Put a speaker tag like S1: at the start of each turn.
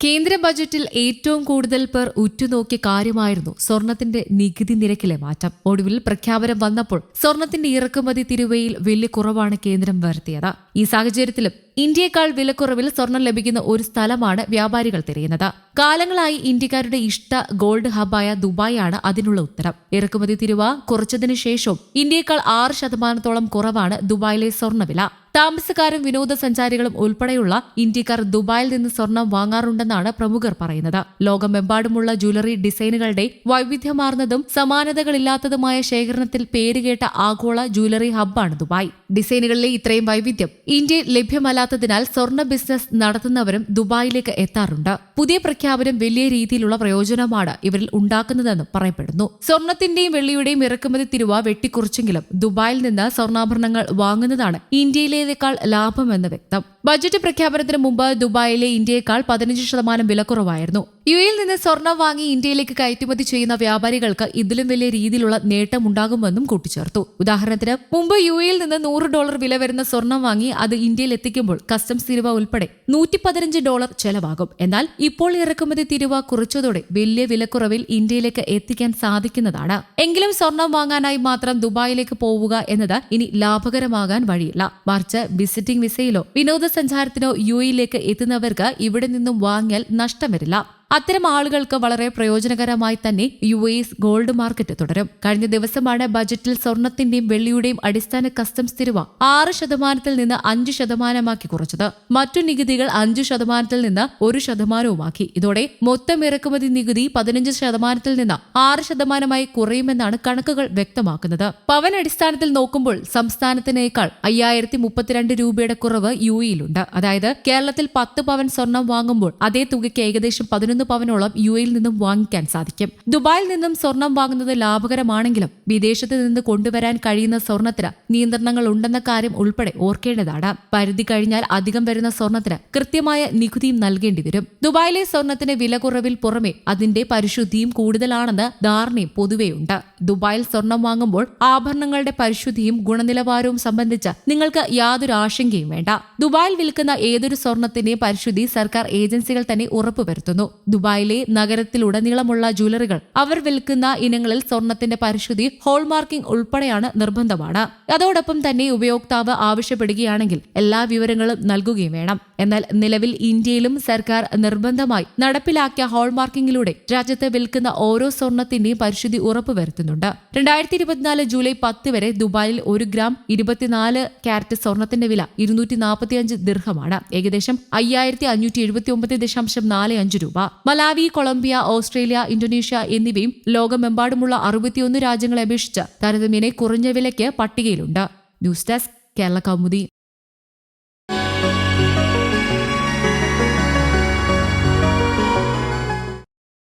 S1: കേന്ദ്ര ബജറ്റിൽ ഏറ്റവും കൂടുതൽ പേർ ഉറ്റുനോക്കിയ കാര്യമായിരുന്നു സ്വർണത്തിന്റെ നികുതി നിരക്കിലെ മാറ്റം. ഒടുവിൽ പ്രഖ്യാപനം വന്നപ്പോൾ സ്വർണത്തിന്റെ ഇറക്കുമതി തിരുവയിൽ വലിയ കുറവാണ് കേന്ദ്രം വരുത്തിയത്. ഈ സാഹചര്യത്തിലും ഇന്ത്യയെക്കാൾ വിലക്കുറവിൽ സ്വർണം ലഭിക്കുന്ന ഒരു സ്ഥലമാണ് വ്യാപാരികൾ തിരയുന്നത്. കാലങ്ങളായി ഇന്ത്യക്കാരുടെ ഇഷ്ട ഗോൾഡ് ഹബ്ബായ ദുബായാണ് അതിനുള്ള ഉത്തരം. ഇറക്കുമതി തിരുവ കുറച്ചതിനു ശേഷവും ഇന്ത്യയെക്കാൾ ആറ് ശതമാനത്തോളം കുറവാണ് ദുബായിലെ സ്വർണവില താമസക്കാരും വിനോദസഞ്ചാരികളും ഉൾപ്പെടെയുള്ള ഇന്ത്യക്കാർ ദുബായിൽ നിന്ന് സ്വർണം വാങ്ങാറുണ്ടെന്നാണ് പ്രമുഖർ പറയുന്നത്. ലോകമെമ്പാടുമുള്ള ജ്വല്ലറി ഡിസൈനുകളുടെ വൈവിധ്യമാർന്നതും സമാനതകളില്ലാത്തതുമായ ശേഖരണത്തിൽ പേരുകേട്ട ആഗോള ജ്വല്ലറി ഹബ്ബാണ് ദുബായ്. ഡിസൈനുകളിലെ ഇത്രയും വൈവിധ്യം ഇന്ത്യയിൽ ലഭ്യമല്ലാത്തതിനാൽ സ്വർണ ബിസിനസ് നടത്തുന്നവരും ദുബായിലേക്ക് എത്താറുണ്ട്. പുതിയ പ്രഖ്യാപനം വലിയ രീതിയിലുള്ള പ്രയോജനമാണ് ഇവരിൽ ഉണ്ടാക്കുന്നതെന്ന് പറയപ്പെടുന്നു. സ്വർണത്തിന്റെയും വെള്ളിയുടെയും ഇറക്കുമതി തിരുവ വെട്ടിക്കുറിച്ചെങ്കിലും ദുബായിൽ നിന്ന് സ്വർണാഭരണങ്ങൾ വാങ്ങുന്നതാണ് ഇന്ത്യയിലേക്കാൾ ലാഭമെന്ന് വ്യക്തം. ബജറ്റ് പ്രഖ്യാപനത്തിന് മുമ്പ് ദുബായിലെ ഇന്ത്യയെക്കാൾ പതിനഞ്ച് ശതമാനം വിലക്കുറവായിരുന്നു. യു എയിൽ നിന്ന് സ്വർണം വാങ്ങി ഇന്ത്യയിലേക്ക് കയറ്റുമതി ചെയ്യുന്ന വ്യാപാരികൾക്ക് ഇതിലും വലിയ രീതിയിലുള്ള നേട്ടം ഉണ്ടാകുമെന്നും കൂട്ടിച്ചേർത്തു. ഉദാഹരണത്തിന് മുമ്പ് യു എയിൽ നിന്ന് നൂറ് ഡോളർ വില വരുന്ന സ്വർണം വാങ്ങി അത് ഇന്ത്യയിൽ എത്തിക്കുമ്പോൾ കസ്റ്റംസ് തിരുവ ഉൾപ്പെടെ നൂറ്റി പതിനഞ്ച് ഡോളർ ചെലവാകും. എന്നാൽ ഇപ്പോൾ ഇറക്കുമതി തിരുവ കുറച്ചതോടെ വലിയ വിലക്കുറവിൽ ഇന്ത്യയിലേക്ക് എത്തിക്കാൻ സാധിക്കുന്നതാണ്. എങ്കിലും സ്വർണം വാങ്ങാനായി മാത്രം ദുബായിലേക്ക് പോവുക എന്നത് ഇനി ലാഭകരമാകാൻ വഴിയില്ല. മറിച്ച് വിസിറ്റിംഗ് വിസയിലോ വിനോദസഞ്ചാരത്തിനോ യു എയിലേക്ക് എത്തുന്നവർക്ക് ഇവിടെ നിന്നും വാങ്ങിയാൽ നഷ്ടം വരില്ല. അത്തരം ആളുകൾക്ക് വളരെ പ്രയോജനകരമായി തന്നെ യു എസ് ഗോൾഡ് മാർക്കറ്റ് തുടരും. കഴിഞ്ഞ ദിവസമാണ് ബജറ്റിൽ സ്വർണത്തിന്റെയും വെള്ളിയുടെയും അടിസ്ഥാന കസ്റ്റംസ് തിരുവ ആറ് ശതമാനത്തിൽ നിന്ന് അഞ്ച് ശതമാനമാക്കി കുറച്ചത്. മറ്റു നികുതികൾ അഞ്ചു ശതമാനത്തിൽ നിന്ന് ഒരു ശതമാനവുമാക്കി. ഇതോടെ മൊത്തം ഇറക്കുമതി നികുതി പതിനഞ്ച് ശതമാനത്തിൽ നിന്ന് ആറ് ശതമാനമായി കുറയുമെന്നാണ് കണക്കുകൾ വ്യക്തമാക്കുന്നത്. പവൻ അടിസ്ഥാനത്തിൽ നോക്കുമ്പോൾ സംസ്ഥാനത്തിനേക്കാൾ അയ്യായിരത്തി മുപ്പത്തിരണ്ട് രൂപയുടെ കുറവ് യു എയിലുണ്ട് അതായത് കേരളത്തിൽ പത്ത് പവൻ സ്വർണം വാങ്ങുമ്പോൾ അതേ തുകയ്ക്ക് ഏകദേശം പതിനൊന്ന് പവനോളം യു എയിൽ നിന്നും വാങ്ങിക്കാൻ സാധിക്കും. ദുബായിൽ നിന്നും സ്വർണം വാങ്ങുന്നത് ലാഭകരമാണെങ്കിലും വിദേശത്ത് നിന്ന് കൊണ്ടുവരാൻ കഴിയുന്ന സ്വർണത്തിന് നിയന്ത്രണങ്ങൾ ഉണ്ടെന്ന കാര്യം ഉൾപ്പെടെ ഓർക്കേണ്ടതാണ്. പരിധി കഴിഞ്ഞാൽ അധികം വരുന്ന സ്വർണത്തിന് കൃത്യമായ നികുതിയും നൽകേണ്ടി വരും. ദുബായിലെ സ്വർണത്തിന് വില കുറവിൽ പുറമെ അതിന്റെ പരിശുദ്ധിയും കൂടുതലാണെന്ന് ധാരണയും പൊതുവെയുണ്ട്. ദുബായിൽ സ്വർണം വാങ്ങുമ്പോൾ ആഭരണങ്ങളുടെ പരിശുദ്ധിയും ഗുണനിലവാരവും സംബന്ധിച്ച് നിങ്ങൾക്ക് യാതൊരു ആശങ്കയും വേണ്ട. ദുബായിൽ വിൽക്കുന്ന ഏതൊരു സ്വർണത്തിന്റെയും പരിശുദ്ധി സർക്കാർ ഏജൻസികൾ തന്നെ ഉറപ്പുവരുത്തുന്നു. ദുബായിലെ നഗരത്തിലുടനീളമുള്ള ജ്വല്ലറികൾ. അവർ വിൽക്കുന്ന ഇനങ്ങളിൽ സ്വർണത്തിന്റെ പരിശുദ്ധി ഹോൾമാർക്കിംഗ് ഉൾപ്പെടെയാണ് നിർബന്ധമാണ്. അതോടൊപ്പം തന്നെ ഉപയോക്താവ് ആവശ്യപ്പെടുകയാണെങ്കിൽ എല്ലാ വിവരങ്ങളും നൽകുകയും വേണം. എന്നാൽ നിലവിൽ ഇന്ത്യയിലും സർക്കാർ നിർബന്ധമായി നടപ്പിലാക്കിയ ഹോൾമാർക്കിംഗിലൂടെ രാജ്യത്ത് വിൽക്കുന്ന ഓരോ സ്വർണത്തിന്റെയും പരിശുദ്ധി ഉറപ്പുവരുത്തുന്നുണ്ട്. രണ്ടായിരത്തി ഇരുപത്തിനാല് ജൂലൈ പത്ത് വരെ ദുബായിൽ ഒരു ഗ്രാം ഇരുപത്തിനാല് ക്യാരറ്റ് സ്വർണത്തിന്റെ വില ഇരുന്നൂറ്റി നാൽപ്പത്തിയഞ്ച് ദീർഘമാണ് ഏകദേശം അയ്യായിരത്തി അഞ്ഞൂറ്റി എഴുപത്തി ഒമ്പത് ദശാംശം നാല് അഞ്ച് രൂപ. മലാവി കൊളംബിയ ഓസ്ട്രേലിയ ഇന്തോനേഷ്യ എന്നിവയും ലോകമെമ്പാടുമുള്ള അറുപത്തിയൊന്ന് രാജ്യങ്ങളെ അപേക്ഷിച്ച് താരതമ്യേന കുറഞ്ഞ വിലയ്ക്ക് പട്ടികയിലുണ്ട്. News desk Kerala Kaumudi.